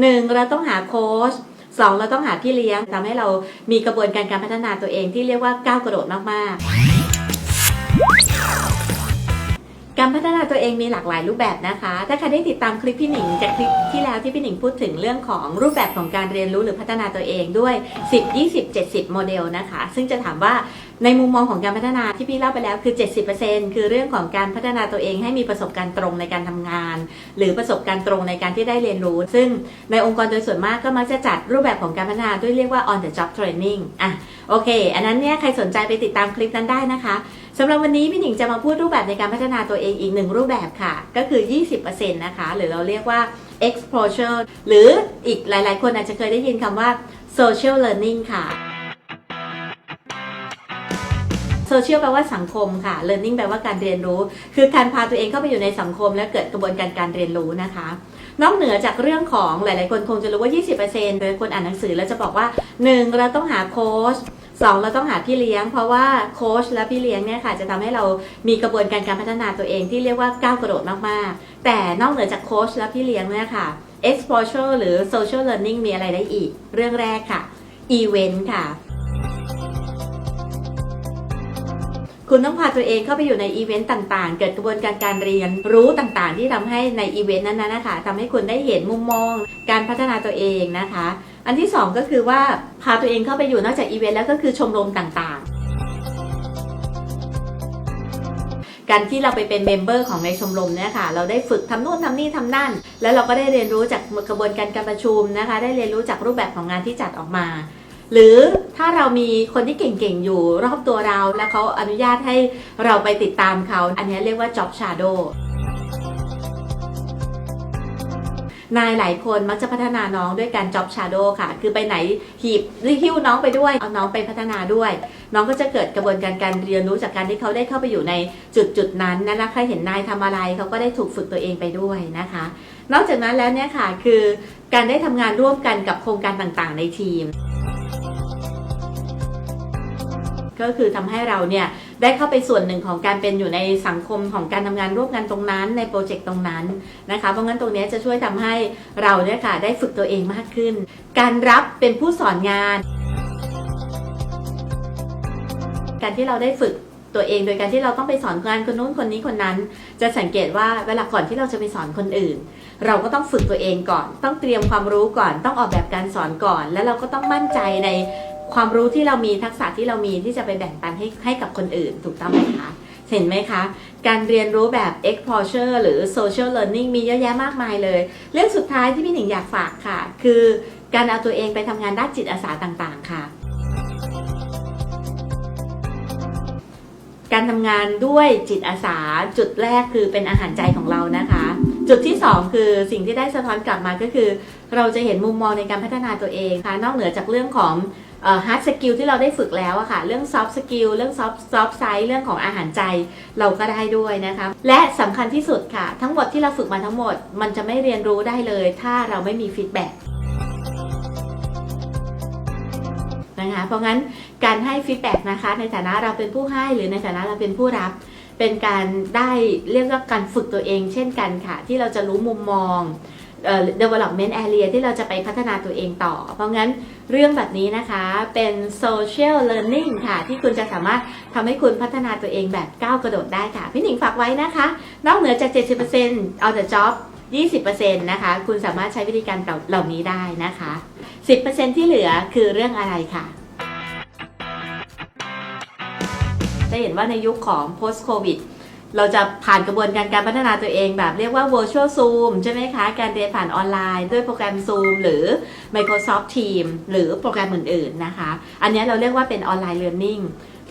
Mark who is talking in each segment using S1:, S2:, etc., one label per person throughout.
S1: หนึ่งเราต้องหาโค้ชสองเราต้องหาพี่เลี้ยงทำให้เรามีกระบวนการการพัฒนาตัวเองที่เรียกว่าก้าวกระโดดมากๆ การพัฒนาตัวเองมีหลากหลายรูปแบบนะคะ ถ้าใครได้ติดตามคลิปพี่หนิงจากคลิปที่แล้วที่พี่หนิงพูดถึงเรื่องของรูปแบบของการเรียนรู้หรือพัฒนาตัวเองด้วย 10 20 70 โมเดลนะคะ ซึ่งจะถามว่า ในมุมมองของการพัฒนาที่พี่เล่าไปแล้วคือ 70%คือเรื่องของการพัฒนาตัวเองให้มีประสบการณ์ตรงในการทำงาน หรือประสบการณ์ตรงในการที่ได้เรียนรู้ ซึ่งในองค์กรโดยส่วนมากก็มักจะจัดรูปแบบของการพัฒนาด้วยเรียกว่า on the job training อะโอเค อันนั้นเนี่ยใครสนใจไปติดตามคลิปนั้นได้นะคะสำหรับวันนี้พี่หนิงจะมาพูดรูปแบบในการพัฒนาตัวเองอีกหนึ่งรูปแบบค่ะ ก็คือ 20%นะคะ หรือเราเรียกว่า exposure หรืออีกหลาย ๆ คนอาจจะเคยได้ยินคำว่า social learning ค่ะ social แปลว่าสังคมค่ะ learning แปลว่าการเรียนรู้ คือการพาตัวเองเข้าไปอยู่ในสังคม และเกิดกระบวนการการเรียนรู้นะคะ นอกเหนือจากเรื่องของหลาย ๆ คนคงจะรู้ว่า 20%โดยคนอ่านหนังสือแล้วจะบอกว่า 1 เราต้องหาโค้ชสองเราต้องหาพี่เลี้ยง เพราะว่าโค้ชและพี่เลี้ยงเนี่ยค่ะ จะทำให้เรามีกระบวนการการพัฒนาตัวเองที่เรียกว่าก้าวกระโดดมาก ๆ แต่นอกเหนือจากโค้ชและพี่เลี้ยงเนี่ยค่ะ exposure หรือ social learning มีอะไรได้อีก เรื่องแรกค่ะ event ค่ะ คุณต้องพาตัวเองเข้าไปอยู่ในอีเวนต์ต่างๆ เกิดกระบวนการการเรียนรู้ต่างๆ ที่ทำให้ในอีเวนต์นั้นๆนะคะทำให้คุณได้เห็นมุมมอง การพัฒนาตัวเองนะคะ อันที่สองก็คือว่าพาตัวเองเข้าไปอยู่นอกจากอีเวนต์แล้วก็คือชมรมต่างๆการที่เราไปเป็นเมมเบอร์ของในชมรมเนี่ยค่ะเราได้ฝึกทำนู่นทำนี่ทำนั่น แล้วเราก็ได้เรียนรู้จากกระบวนการการประชุมนะคะ ได้เรียนรู้จากรูปแบบของงานที่จัดออกมา หรือถ้าเรามีคนที่เก่งๆ อยู่รอบตัวเราแล้วเขาอนุญาตให้เราไปติดตามเขา อันนี้เรียกว่า job shadow นายหลายคนมักจะพัฒนาน้องด้วยการ job shadow ค่ะ คือไปไหนหีบหรือหิ้วน้องไปด้วย เอาน้องไปพัฒนาด้วย น้องก็จะเกิดกระบวนการการเรียนรู้จากการที่เขาได้เข้าไปอยู่ในจุดจุดนั้นนะคะใครเห็นนายทำอะไรเขาก็ได้ถูกฝึกตัวเองไปด้วยนะคะ นอกจากนั้นแล้วเนี่ยค่ะคือการได้ทำงานร่วมกันกับโครงการต่างๆ ในทีม ก็คือทำให้เราเนี่ยได้เข้าไปส่วนหนึ่งของการเป็นอยู่ในสังคมของการทำงานร่วมกันตรงนั้น ในโปรเจกต์ตรงนั้นนะคะเพราะงั้นตรงนี้จะช่วยทำให้เราเนี่ยค่ะได้ฝึกตัวเองมากขึ้น การรับเป็นผู้สอนงาน การที่เราได้ฝึกตัวเองโดยการที่เราต้องไปสอนงานคนนู้นคนนี้คนนั้น จะสังเกตว่าเวลาก่อนที่เราจะไปสอนคนอื่น เราก็ต้องฝึกตัวเองก่อน ต้องเตรียมความรู้ก่อน ต้องออกแบบการสอนก่อน แล้วเราก็ต้องมั่นใจใน ความรู้ที่เรามีทักษะที่เรามีที่จะไปแบ่งปันให้ให้กับคนอื่นถูกต้องไหมคะเห็นไหมคะ การเรียนรู้แบบ exposure หรือ social learning มีเยอะแยะมากมายเลย เรื่องสุดท้ายที่พี่หนิงอยากฝากค่ะ คือการเอาตัวเองไปทำงานด้านจิตอาสาต่างๆ ค่ะ การทำงานด้วยจิตอาสาจุดแรกคือเป็นอาหารใจของเรานะคะ จุดที่ 2 คือสิ่งที่ได้สะท้อนกลับมาก็คือ เราจะเห็นมุมมองในการพัฒนาตัวเองค่ะนอกเหนือจากเรื่องของฮาร์ดสกิลที่เราได้ฝึกแล้วอะค่ะ เรื่องซอฟต์สกิลเรื่องซอฟต์ซอฟต์ไซส์เรื่องของอาหารใจเราก็ได้ด้วยนะคะ และสำคัญที่สุดค่ะ ทั้งหมดที่เราฝึกมาทั้งหมด มันจะไม่เรียนรู้ได้เลย ถ้าเราไม่มีฟีดแบ็กนะคะเพราะงั้นการให้ฟีดแบ็กนะคะ ในฐานะเราเป็นผู้ให้หรือในฐานะเราเป็นผู้รับ เป็นการได้เรียกว่าการฝึกตัวเองเช่นกันค่ะ ที่เราจะรู้มุมมองเอ่อ development area ที่เราจะไปพัฒนาตัวเองต่อ เพราะงั้นเรื่องแบบนี้นะคะเป็น social learning ค่ะ ที่คุณจะสามารถทำให้คุณพัฒนาตัวเองแบบก้าวกระโดดได้ค่ะ พี่หนิงฝากไว้นะคะ นอกเหนือจาก 70%เอาแต่ job 20%นะคะ คุณสามารถใช้วิธีการเหล่านี้ได้นะคะ 10%ที่เหลือคือเรื่องอะไรค่ะ จะเห็นว่าในยุคของ post covid เราจะผ่านกระบวนการการพัฒนาตัวเองแบบเรียกว่า virtual zoom ใช่ไหมคะ การเรียนผ่านออนไลน์ด้วยโปรแกรม zoom หรือ microsoft team หรือโปรแกรมอื่นๆนะคะ อันนี้เราเรียกว่าเป็นออนไลน์ learning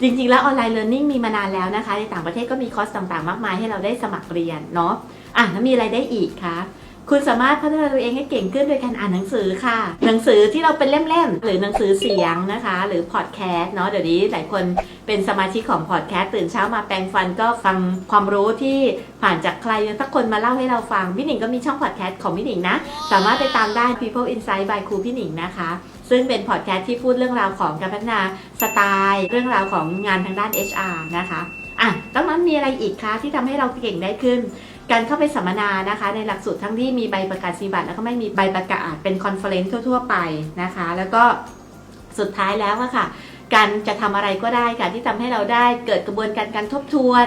S1: จริงๆ แล้วออนไลน์ learning มีมานานแล้วนะคะ ในต่างประเทศก็มีคอร์สต่างๆ มากมายให้เราได้สมัครเรียนเนาะอะแล้วมีอะไรได้อีกคะ คุณสามารถพัฒนาตัวเองให้เก่งขึ้นโดยการอ่านหนังสือค่ะ หนังสือที่เราเป็นเล่มๆ หรือหนังสือเสียงนะคะ หรือพอดแคสต์เนาะเดี๋ยวนี้หลายคนเป็นสมาชิกของพอดแคสต์ตื่นเช้ามาแปรงฟันก็ฟังความรู้ที่ผ่านจากใครสักคนมาเล่าให้เราฟัง พี่หนิงก็มีช่องพอดแคสต์ของพี่หนิงนะ สามารถไปตามได้ People Insight by ครูพี่หนิงนะคะ ซึ่งเป็นพอดแคสต์ที่พูดเรื่องราวของการพัฒนาสไตล์ เรื่องราวของงานทางด้าน HR นะคะอะแล้วมันมีอะไรอีกคะที่ทำให้เราเก่งได้ขึ้น การเข้าไปสัมมนานะคะ ในหลักสูตรทั้งที่มีใบประกาศนียบัตรแล้วก็ไม่มีใบประกาศเป็นคอนเฟอเรนซ์ทั่ว ๆ ไปนะคะ แล้วก็สุดท้ายแล้วค่ะการจะทำอะไรก็ได้ค่ะที่ทำให้เราได้เกิดกระบวนการการทบทวน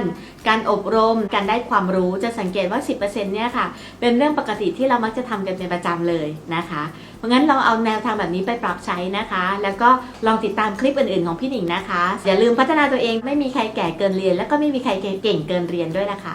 S1: การอบรม การได้ความรู้จะสังเกตว่า 10%เนี่ยค่ะ เป็นเรื่องปกติที่เรามักจะทำกันเป็นประจำเลยนะคะ เพราะงั้นเราเอาแนวทางแบบนี้ไปปรับใช้นะคะ แล้วก็ลองติดตามคลิปอื่นๆของพี่หนิงนะคะ อย่าลืมพัฒนาตัวเองไม่มีใครแก่เกินเรียน และก็ไม่มีใครเก่งเกินเรียนด้วยนะคะ